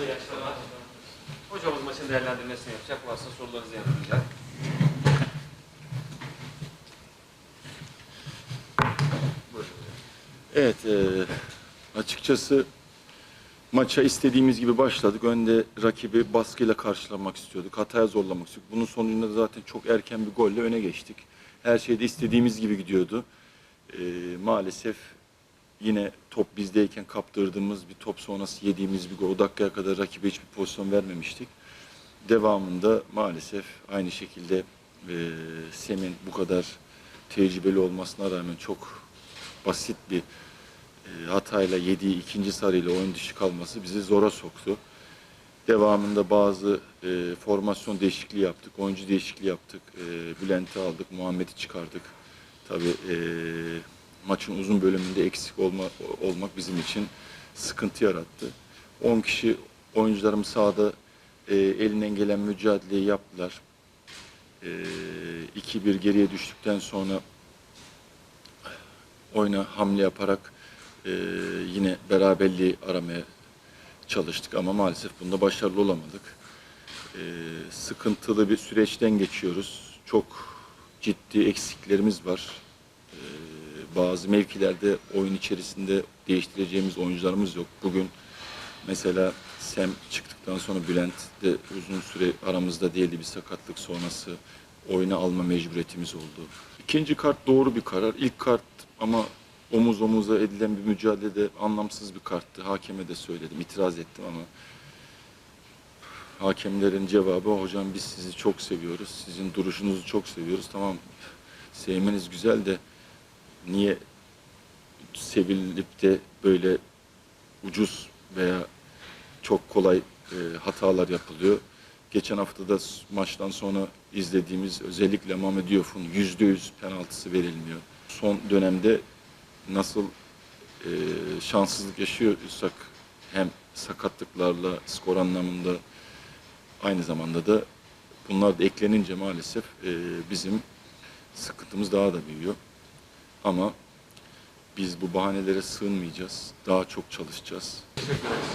İyi akşamlar. Hocamız maçın değerlendirmesini yapacak. Varsa sorularınızı yanıtlayacak. Evet, e, açıkçası maça istediğimiz gibi başladık. Önde rakibi baskıyla karşılamak istiyorduk. Hataya zorlamak istiyorduk. Bunun sonucunda da zaten çok erken bir golle öne geçtik. Her şey de istediğimiz gibi gidiyordu. E, maalesef yine top bizdeyken kaptırdığımız bir top sonrası yediğimiz bir gol. O dakikaya kadar rakibe hiçbir pozisyon vermemiştik. Devamında maalesef aynı şekilde e, Sem'in bu kadar tecrübeli olmasına rağmen çok basit bir e, hatayla yediği ikinci sarıyla oyun dışı kalması bizi zora soktu. Devamında bazı e, formasyon değişikliği yaptık, oyuncu değişikliği yaptık. E, Bülent'i aldık, Muhammed'i çıkardık. Tabii e, maçın uzun bölümünde eksik olma, olmak bizim için sıkıntı yarattı. 10 kişi oyuncularım sahada e, elinden gelen mücadeleyi yaptılar. E, 2-1 geriye düştükten sonra oyuna hamle yaparak e, yine beraberliği aramaya çalıştık ama maalesef bunda başarılı olamadık. E, sıkıntılı bir süreçten geçiyoruz. Çok ciddi eksiklerimiz var. Bazı mevkilerde oyun içerisinde değiştireceğimiz oyuncularımız yok. Bugün mesela Sem çıktıktan sonra Bülent de uzun süre aramızda değildi bir sakatlık sonrası oyuna alma mecburiyetimiz oldu. İkinci kart doğru bir karar. İlk kart ama omuz omuza edilen bir mücadelede anlamsız bir karttı. Hakeme de söyledim, itiraz ettim ama hakemlerin cevabı hocam biz sizi çok seviyoruz. Sizin duruşunuzu çok seviyoruz. Tamam sevmeniz güzel de niye sevilip de böyle ucuz veya çok kolay e, hatalar yapılıyor. Geçen hafta da maçtan sonra izlediğimiz özellikle Mehmet Diyof'un yüzde yüz penaltısı verilmiyor. Son dönemde nasıl e, şanssızlık yaşıyorsak hem sakatlıklarla skor anlamında aynı zamanda da bunlar da eklenince maalesef e, bizim sıkıntımız daha da büyüyor. Ama biz bu bahanelere sığınmayacağız. Daha çok çalışacağız. Teşekkür ederiz.